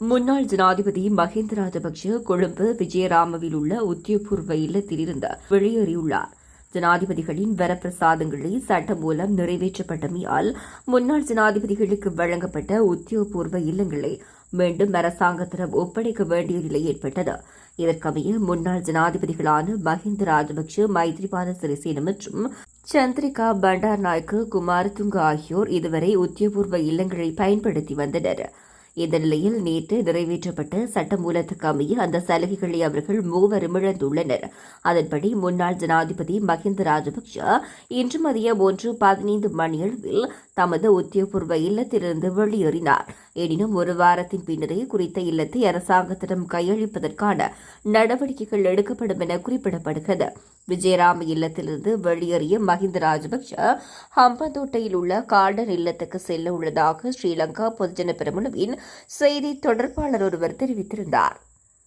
முன்னாள் ஜனாதிபதி மஹிந்த ராஜபக்ஷ கொழும்பு விஜயராமவில் உள்ள உத்தியபூர்வ இல்லத்தில் இருந்து வெளியேறியுள்ளார். ஜனாதிபதிகளின் வரப்பிரசாதங்களை சட்டம் மூலம் நிறைவேற்றப்பட்டமையால் முன்னாள் ஜனாதிபதிகளுக்கு வழங்கப்பட்ட உத்தியோகபூர்வ இல்லங்களை மீண்டும் அரசாங்கத்திடம் ஒப்படைக்க வேண்டிய நிலை ஏற்பட்டது. இதற்கமைய முன்னாள் ஜனாதிபதிகளான மஹிந்த ராஜபக்ஷ மைத்ரிபால சிறிசேன மற்றும் சந்திரிகா பண்டார் நாயக்கு குமாரதுங்க ஆகியோர் இதுவரை உத்தியோகபூர்வ இல்லங்களை பயன்படுத்தி வந்தனர். இந்த நிலையில் நேற்று நிறைவேற்றப்பட்ட சட்டமூலத்துக்கு அமைய அந்த சலுகைகளை அவர்கள் மூவரும் இழந்துள்ளனர். அதன்படி முன்னாள் ஜனாதிபதி மஹிந்த ராஜபக்ஷ இன்று மதியம் ஒன்று பதினைந்து மணியளவில் தமது உத்தியோகபூர்வ இல்லத்திலிருந்து வெளியேறினார். எனினும் ஒரு வாரத்தின் பின்னரே குறித்த இல்லத்தை அரசாங்கத்திடம் கையளிப்பதற்கான நடவடிக்கைகள் எடுக்கப்படும் என குறிப்பிடப்படுகிறது. விஜயராம இல்லத்திலிருந்து வெளியேறிய மஹிந்த ராஜபக்ஷ ஹம்பந்தோட்டையில் உள்ள கார்டன் இல்லத்துக்கு செல்ல உள்ளதாக ஸ்ரீலங்கா பொதுஜன பெரமுனவின் செய்தி தொடர்பாளர் ஒருவர் தெரிவித்திருந்தார்.